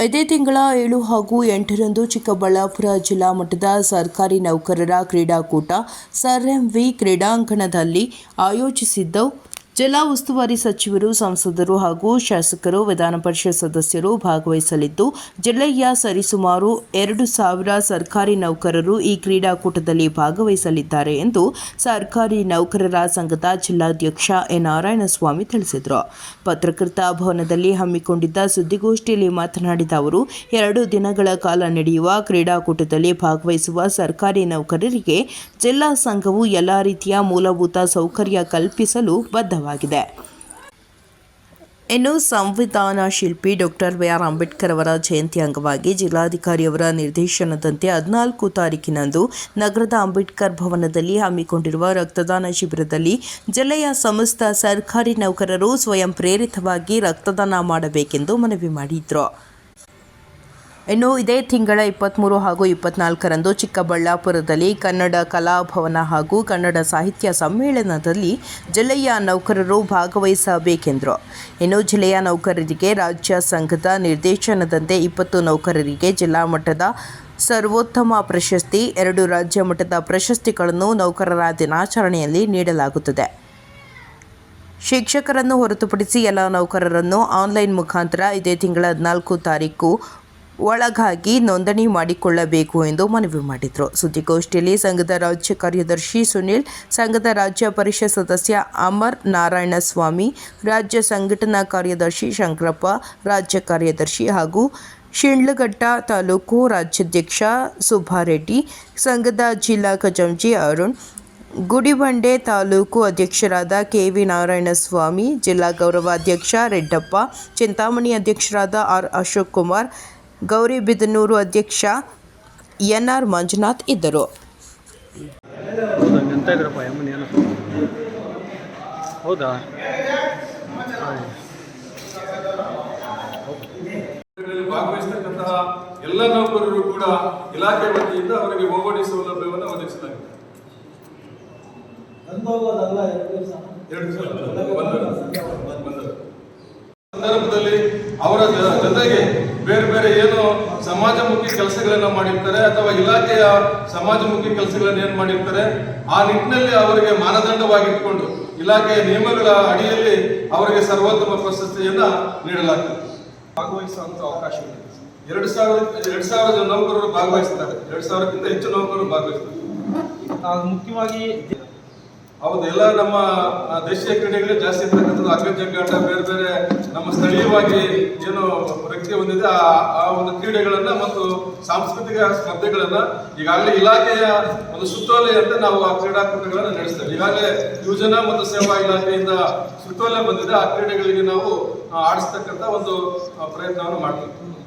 ಇದೇ ತಿಂಗಳ ಏಳು ಹಾಗೂ ಎಂಟರಂದು ಚಿಕ್ಕಬಳ್ಳಾಪುರ ಜಿಲ್ಲಾ ಮಟ್ಟದ ಸರ್ಕಾರಿ ನೌಕರರ ಕ್ರೀಡಾಕೂಟ ಸರ್ ಎಂ ವಿ ಕ್ರೀಡಾಂಗಣದಲ್ಲಿ ಆಯೋಜಿಸಿದ್ದು ಜಿಲ್ಲಾ ಉಸ್ತುವಾರಿ ಸಚಿವರು, ಸಂಸದರು ಹಾಗೂ ಶಾಸಕರು, ವಿಧಾನ ಪರಿಷತ್ ಸದಸ್ಯರು ಭಾಗವಹಿಸಲಿದ್ದು, ಜಿಲ್ಲೆಯ ಸರಿಸುಮಾರು ಎರಡು ಸಾವಿರ ಸರ್ಕಾರಿ ನೌಕರರು ಈ ಕ್ರೀಡಾಕೂಟದಲ್ಲಿ ಭಾಗವಹಿಸಲಿದ್ದಾರೆ ಎಂದು ಸರ್ಕಾರಿ ನೌಕರರ ಸಂಘದ ಜಿಲ್ಲಾಧ್ಯಕ್ಷ ಎ ನಾರಾಯಣಸ್ವಾಮಿ ತಿಳಿಸಿದರು. ಪತ್ರಕರ್ತ ಭವನದಲ್ಲಿ ಹಮ್ಮಿಕೊಂಡಿದ್ದ ಸುದ್ದಿಗೋಷ್ಠಿಯಲ್ಲಿ ಮಾತನಾಡಿದ ಅವರು, ಎರಡು ದಿನಗಳ ಕಾಲ ನಡೆಯುವ ಕ್ರೀಡಾಕೂಟದಲ್ಲಿ ಭಾಗವಹಿಸುವ ಸರ್ಕಾರಿ ನೌಕರರಿಗೆ ಜಿಲ್ಲಾ ಸಂಘವು ಎಲ್ಲ ರೀತಿಯ ಮೂಲಭೂತ ಸೌಕರ್ಯ ಕಲ್ಪಿಸಲು ಬದ್ಧವಾಗಿದೆ. ಇನ್ನು ಸಂವಿಧಾನ ಶಿಲ್ಪಿ ಡಾಕ್ಟರ್ ವಿ ಆರ್. ಅಂಬೇಡ್ಕರ್ ಅವರ ಜಯಂತಿ ಅಂಗವಾಗಿ ಜಿಲ್ಲಾಧಿಕಾರಿಯವರ ನಿರ್ದೇಶನದಂತೆ ಹದಿನಾಲ್ಕು ತಾರೀಕಿನಂದು ನಗರದ ಅಂಬೇಡ್ಕರ್ ಭವನದಲ್ಲಿ ಹಮ್ಮಿಕೊಂಡಿರುವ ರಕ್ತದಾನ ಶಿಬಿರದಲ್ಲಿ ಜಿಲ್ಲೆಯ ಸಮಸ್ತ ಸರ್ಕಾರಿ ನೌಕರರು ಸ್ವಯಂ ಪ್ರೇರಿತವಾಗಿ ರಕ್ತದಾನ ಮಾಡಬೇಕೆಂದು ಮನವಿ ಮಾಡಿದ್ರು. ಇನ್ನು ಇದೇ ತಿಂಗಳ ಇಪ್ಪತ್ತ್ಮೂರು ಹಾಗೂ ಇಪ್ಪತ್ನಾಲ್ಕರಂದು ಚಿಕ್ಕಬಳ್ಳಾಪುರದಲ್ಲಿ ಕನ್ನಡ ಕಲಾಭವನ ಹಾಗೂ ಕನ್ನಡ ಸಾಹಿತ್ಯ ಸಮ್ಮೇಳನದಲ್ಲಿ ಜಿಲ್ಲೆಯ ನೌಕರರು ಭಾಗವಹಿಸಬೇಕೆಂದರು. ಇನ್ನು ಜಿಲ್ಲೆಯ ನೌಕರರಿಗೆ ರಾಜ್ಯ ಸಂಘದ ನಿರ್ದೇಶನದಂತೆ ಇಪ್ಪತ್ತು ನೌಕರರಿಗೆ ಜಿಲ್ಲಾ ಮಟ್ಟದ ಸರ್ವೋತ್ತಮ ಪ್ರಶಸ್ತಿ, ಎರಡು ರಾಜ್ಯ ಮಟ್ಟದ ಪ್ರಶಸ್ತಿಗಳನ್ನು ನೌಕರರ ದಿನಾಚರಣೆಯಲ್ಲಿ ನೀಡಲಾಗುತ್ತದೆ. ಶಿಕ್ಷಕರನ್ನು ಹೊರತುಪಡಿಸಿ ಎಲ್ಲ ನೌಕರರನ್ನು ಆನ್ಲೈನ್ ಮುಖಾಂತರ ಇದೇ ತಿಂಗಳ ಹದಿನಾಲ್ಕು ತಾರೀಕು ಒಳಗಾಗಿ ನೋಂದಣಿ ಮಾಡಿಕೊಳ್ಳಬೇಕು ಎಂದು ಮನವಿ ಮಾಡಿದರು. ಸುದ್ದಿಗೋಷ್ಠಿಯಲ್ಲಿ ಸಂಘದ ರಾಜ್ಯ ಕಾರ್ಯದರ್ಶಿ ಸುನಿಲ್, ಸಂಘದ ರಾಜ್ಯ ಪರಿಷತ್ ಸದಸ್ಯ ಅಮರ್ ನಾರಾಯಣಸ್ವಾಮಿ, ರಾಜ್ಯ ಸಂಘಟನಾ ಕಾರ್ಯದರ್ಶಿ ಶಂಕರಪ್ಪ, ರಾಜ್ಯ ಕಾರ್ಯದರ್ಶಿ ಹಾಗೂ ಶಿಂಡ್ಲಘಟ್ಟ ತಾಲೂಕು ರಾಜ್ಯಾಧ್ಯಕ್ಷ ಸುಬ್ಬಾರೆಡ್ಡಿ, ಸಂಘದ ಜಿಲ್ಲಾ ಖಜಾಂಜಿ ಅರುಣ್, ಗುಡಿಬಂಡೆ ತಾಲೂಕು ಅಧ್ಯಕ್ಷರಾದ ಕೆ ವಿ ನಾರಾಯಣಸ್ವಾಮಿ, ಜಿಲ್ಲಾ ಗೌರವಾಧ್ಯಕ್ಷ ರೆಡ್ಡಪ್ಪ, ಚಿಂತಾಮಣಿ ಅಧ್ಯಕ್ಷರಾದ ಆರ್ ಅಶೋಕ್ ಕುಮಾರ್ ಗೌರಿಬಿದನೂರು ಅಧ್ಯಕ್ಷ ಎನ್ ಆರ್ ಮಂಜುನಾಥ್ ಇದ್ದರು. ಹೌದಾ? ಭಾಗವಹಿಸತಕ್ಕಂತಹ ಎಲ್ಲ ನೌಕರರು ಕೂಡ ಇಲಾಖೆ ವತಿಯಿಂದ ಅವರಿಗೆ ಓವಡಿ ಸೌಲಭ್ಯವನ್ನು ಒದಗಿಸಲಾಗಿದೆ. ಸಂದರ್ಭದಲ್ಲಿ ಅವರ ಜೊತೆಗೆ ಬೇರೆ ಬೇರೆ ಏನು ಸಮಾಜಮುಖಿ ಕೆಲಸಗಳನ್ನ ಮಾಡಿರ್ತಾರೆ ಅಥವಾ ಇಲಾಖೆಯ ಸಮಾಜಮುಖಿ ಕೆಲಸಗಳನ್ನ ಏನ್ ಮಾಡಿರ್ತಾರೆ, ಆ ನಿಟ್ಟಿನಲ್ಲಿ ಅವರಿಗೆ ಮಾನದಂಡವಾಗಿಟ್ಕೊಂಡು ಇಲಾಖೆಯ ನಿಯಮಗಳ ಅಡಿಯಲ್ಲಿ ಅವರಿಗೆ ಸರ್ವೋತ್ತಮ ಪ್ರಶಸ್ತಿಯನ್ನ ನೀಡಲಾಗ್ತದೆ. ಭಾಗವಹಿಸುವಂತ ಅವಕಾಶ ಇದೆ. ಎರಡು ಸಾವಿರ ಎರಡು ಸಾವಿರದ ನೌಕರರು ಭಾಗವಹಿಸ್ತಾರೆ. ಎರಡು ಸಾವಿರಕ್ಕಿಂತ ಹೆಚ್ಚು ನೌಕರರು ಭಾಗವಹಿಸ್ತಾರೆ. ಮುಖ್ಯವಾಗಿ ಹೌದು ನಮ್ಮ ದೇಶೀಯ ಕ್ರೀಡೆಗಳು ಜಾಸ್ತಿ ಇರ್ತಕ್ಕಂಥದ್ದು ಅಗ್ಗ ಜಗ್ಗಾಟ, ಬೇರೆ ಬೇರೆ ನಮ್ಮ ಸ್ಥಳೀಯವಾಗಿ ಏನು ವ್ಯಕ್ತಿ ಹೊಂದಿದೆ, ಆ ಒಂದು ಕ್ರೀಡೆಗಳನ್ನ ಮತ್ತು ಸಾಂಸ್ಕೃತಿಕ ಸ್ಪರ್ಧೆಗಳನ್ನ ಈಗಾಗಲೇ ಇಲಾಖೆಯ ಒಂದು ಸುತ್ತೋಲೆಯಂತೆ ನಾವು ಆ ಕ್ರೀಡಾಕೂಟಗಳನ್ನ ನಡೆಸ್ತೇವೆ. ಈಗಾಗಲೇ ಯೋಜನಾ ಮತ್ತು ಸೇವಾ ಇಲಾಖೆಯಿಂದ ಸುತ್ತೋಲೆ ಬಂದಿದೆ. ಆ ಕ್ರೀಡೆಗಳಿಗೆ ನಾವು ಆಡಿಸ್ತಕ್ಕಂಥ ಒಂದು ಪ್ರಯತ್ನವನ್ನು ಮಾಡ್ತೀವಿ.